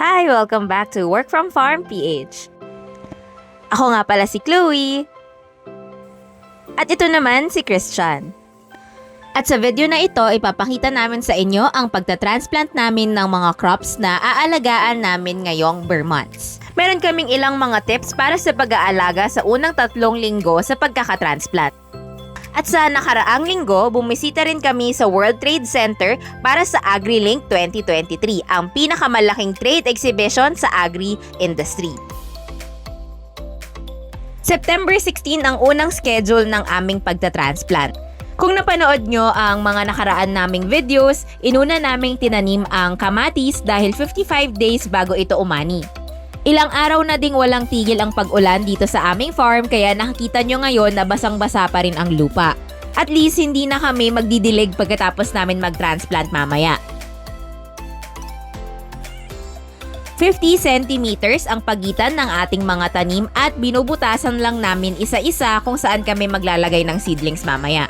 Hi! Welcome back to Work from Farm PH. Ako nga pala si Chloe. At ito naman si Christian. At sa video na ito, ipapakita namin sa inyo ang pagta-transplant namin ng mga crops na aalagaan namin ngayong bare months. Meron kaming ilang mga tips para sa pag-aalaga sa unang tatlong linggo sa pagkakatransplant. At sa nakaraang linggo, bumisita rin kami sa World Trade Center para sa AgriLink 2023, ang pinakamalaking trade exhibition sa agri-industry. September 16 ang unang schedule ng aming pagta-transplant. Kung napanood nyo ang mga nakaraan naming videos, inuna naming tinanim ang kamatis dahil 55 days bago ito umani. Ilang araw na ding walang tigil ang pag-ulan dito sa aming farm kaya nakikita nyo ngayon na basang-basa pa rin ang lupa. At least hindi na kami magdidilig pagkatapos namin mag-transplant mamaya. 50 centimeters ang pagitan ng ating mga tanim at binubutasan lang namin isa-isa kung saan kami maglalagay ng seedlings mamaya.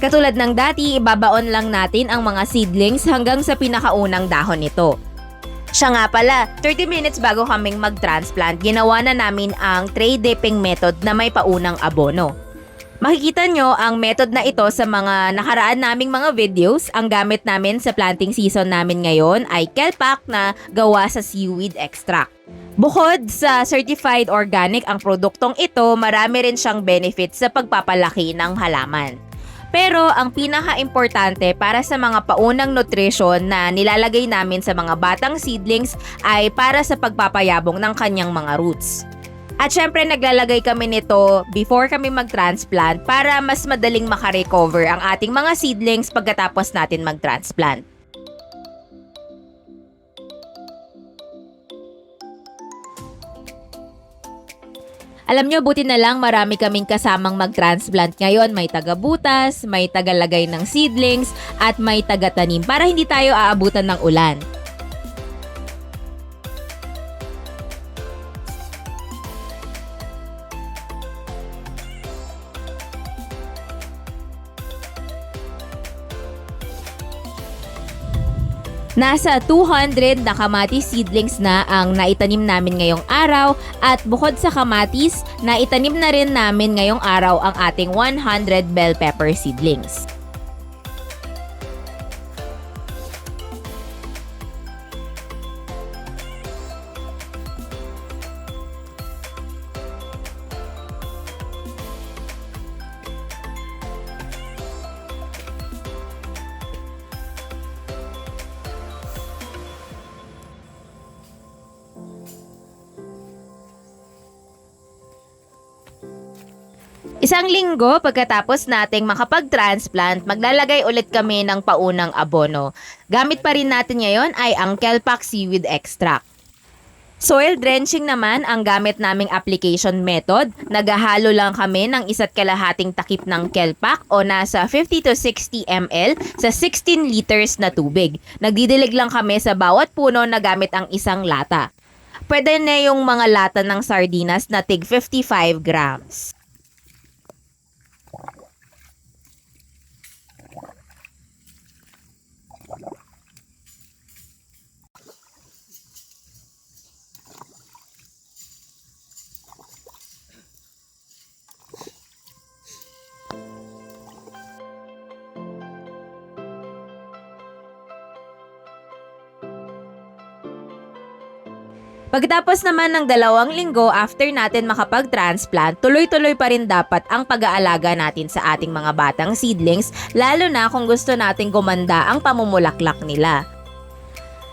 Katulad ng dati, ibabaon lang natin ang mga seedlings hanggang sa pinakaunang dahon nito. Siya nga pala, 30 minutes bago kaming mag-transplant, ginawa na namin ang tray dipping method na may paunang abono. Makikita nyo ang method na ito sa mga nakaraan naming mga videos. Ang gamit namin sa planting season namin ngayon ay kelpak na gawa sa seaweed extract. Bukod sa certified organic ang produktong ito, marami rin siyang benefits sa pagpapalaki ng halaman. Pero ang pinaka-importante para sa mga paunang nutrition na nilalagay namin sa mga batang seedlings ay para sa pagpapayabong ng kanyang mga roots. At syempre naglalagay kami nito before kami mag-transplant para mas madaling makarecover ang ating mga seedlings pagkatapos natin mag-transplant. Alam nyo, buti na lang marami kaming kasamang mag-transplant ngayon. May taga-butas, may tagalagay ng seedlings, at may taga-tanim para hindi tayo aabutan ng ulan. Nasa 200 na kamatis seedlings na ang naitanim namin ngayong araw at bukod sa kamatis, naitanim na rin namin ngayong araw ang ating 100 bell pepper seedlings. Isang linggo pagkatapos nating makapag-transplant, maglalagay ulit kami ng paunang abono. Gamit pa rin natin ngayon ay ang Kelpak Seaweed Extract. Soil drenching naman ang gamit naming application method. Naghahalo lang kami ng isa't kalahating takip ng kelpak o nasa 50 to 60 ml sa 16 liters na tubig. Nagdidilig lang kami sa bawat puno na gamit ang isang lata. Pwede na yung mga lata ng sardinas na tig 55 grams. Pagkatapos naman ng dalawang linggo after natin makapag-transplant, tuloy-tuloy pa rin dapat ang pag-aalaga natin sa ating mga batang seedlings, lalo na kung gusto nating gumanda ang pamumulaklak nila.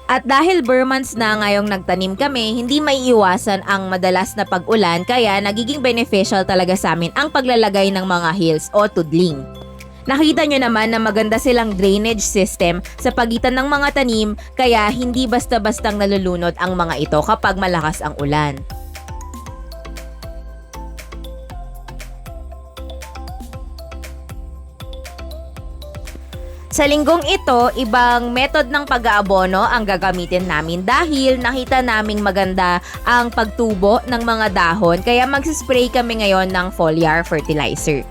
At dahil Burmans na ngayong nagtanim kami, hindi may iwasan ang madalas na pag-ulan kaya nagiging beneficial talaga sa amin ang paglalagay ng mga hills o tudling. Nakita nyo naman na maganda silang drainage system sa pagitan ng mga tanim kaya hindi basta-bastang nalulunod ang mga ito kapag malakas ang ulan. Sa linggong ito, ibang method ng pag-aabono ang gagamitin namin dahil nakita naming maganda ang pagtubo ng mga dahon kaya magsispray kami ngayon ng foliar fertilizer.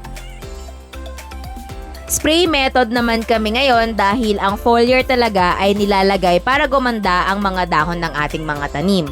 Spray method naman kami ngayon dahil ang foliar talaga ay nilalagay para gumanda ang mga dahon ng ating mga tanim.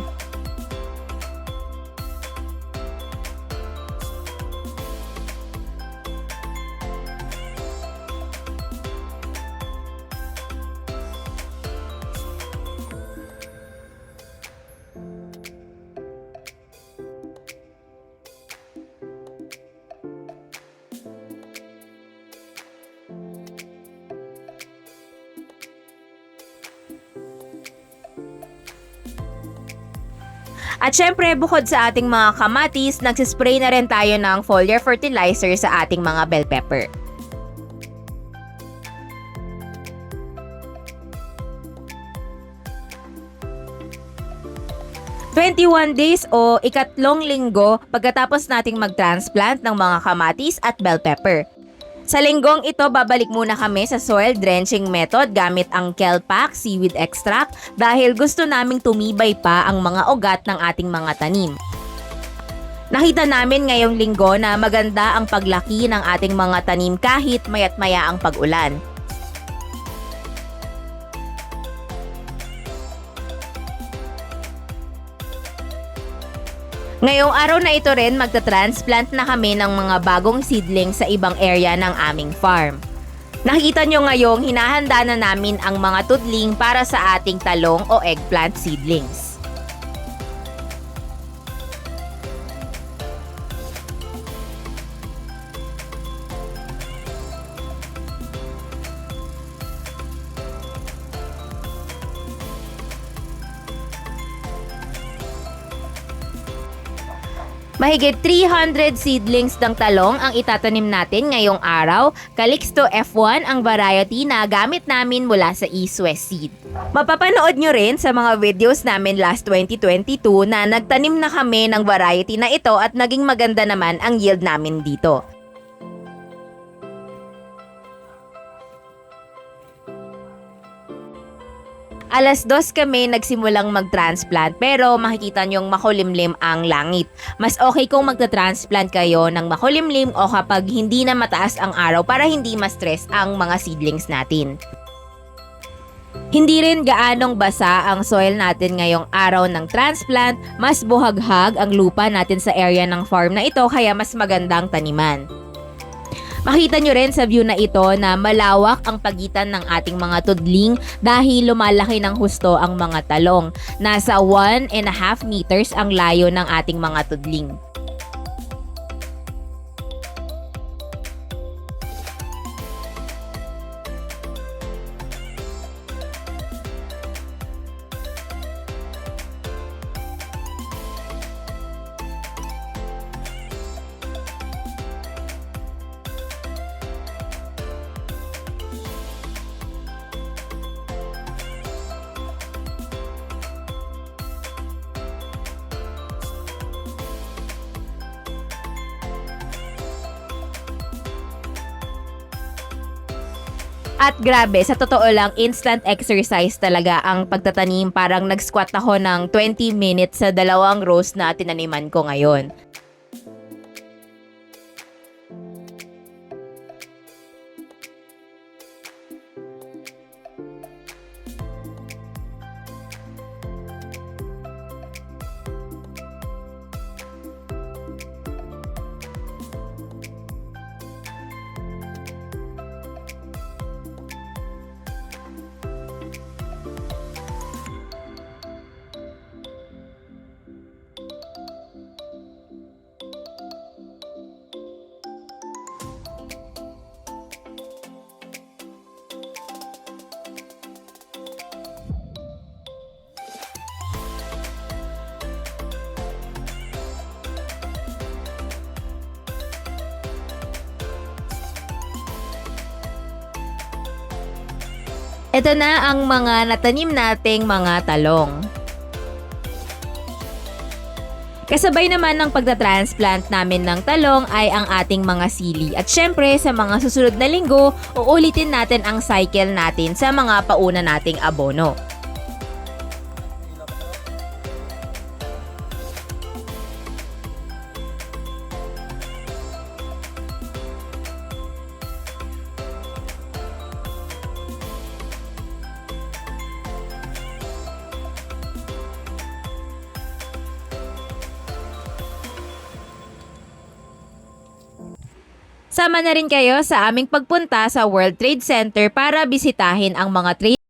At syempre, bukod sa ating mga kamatis, nagsispray na rin tayo ng foliar fertilizer sa ating mga bell pepper. ...21 days o ikatlong linggo pagkatapos nating mag-transplant ng mga kamatis at bell pepper. Sa linggong ito, babalik muna kami sa soil drenching method gamit ang Kelpak seaweed extract dahil gusto naming tumibay pa ang mga ugat ng ating mga tanim. Nakita namin ngayong linggo na maganda ang paglaki ng ating mga tanim kahit mayat maya ang pag-ulan. Ngayong araw na ito rin magta-transplant na kami ng mga bagong seedling sa ibang area ng aming farm. Nakita nyo ngayong hinahanda na namin ang mga tudling para sa ating talong o eggplant seedlings. Mahigit 300 seedlings ng talong ang itatanim natin ngayong araw. Calixto F1 ang variety na gamit namin mula sa East Seed. Mapapanood nyo rin sa mga videos namin last 2022 na nagtanim na kami ng variety na ito at naging maganda naman ang yield namin dito. Alas dos kami nagsimulang mag-transplant pero makikita nyong makulimlim ang langit. Mas okay kung magta-transplant kayo ng makulimlim o kapag hindi na mataas ang araw para hindi ma-stress ang mga seedlings natin. Hindi rin gaanong basa ang soil natin ngayong araw ng transplant, mas buhaghag ang lupa natin sa area ng farm na ito kaya mas magandang taniman. Makita nyo rin sa view na ito na malawak ang pagitan ng ating mga tudling dahil lumalaki ng husto ang mga talong. Nasa 1 and a half meters ang layo ng ating mga tudling. At grabe, sa totoo lang, instant exercise talaga ang pagtatanim. Parang nag-squat ako ng 20 minutes sa dalawang rows na tinaniman ko ngayon. Ito na ang mga natanim nating mga talong. Kasabay naman ng pagta-transplant namin ng talong ay ang ating mga sili. At syempre, sa mga susunod na linggo, uulitin natin ang cycle natin sa mga pauna nating abono. Sama na rin kayo sa aming pagpunta sa World Trade Center para bisitahin ang mga trade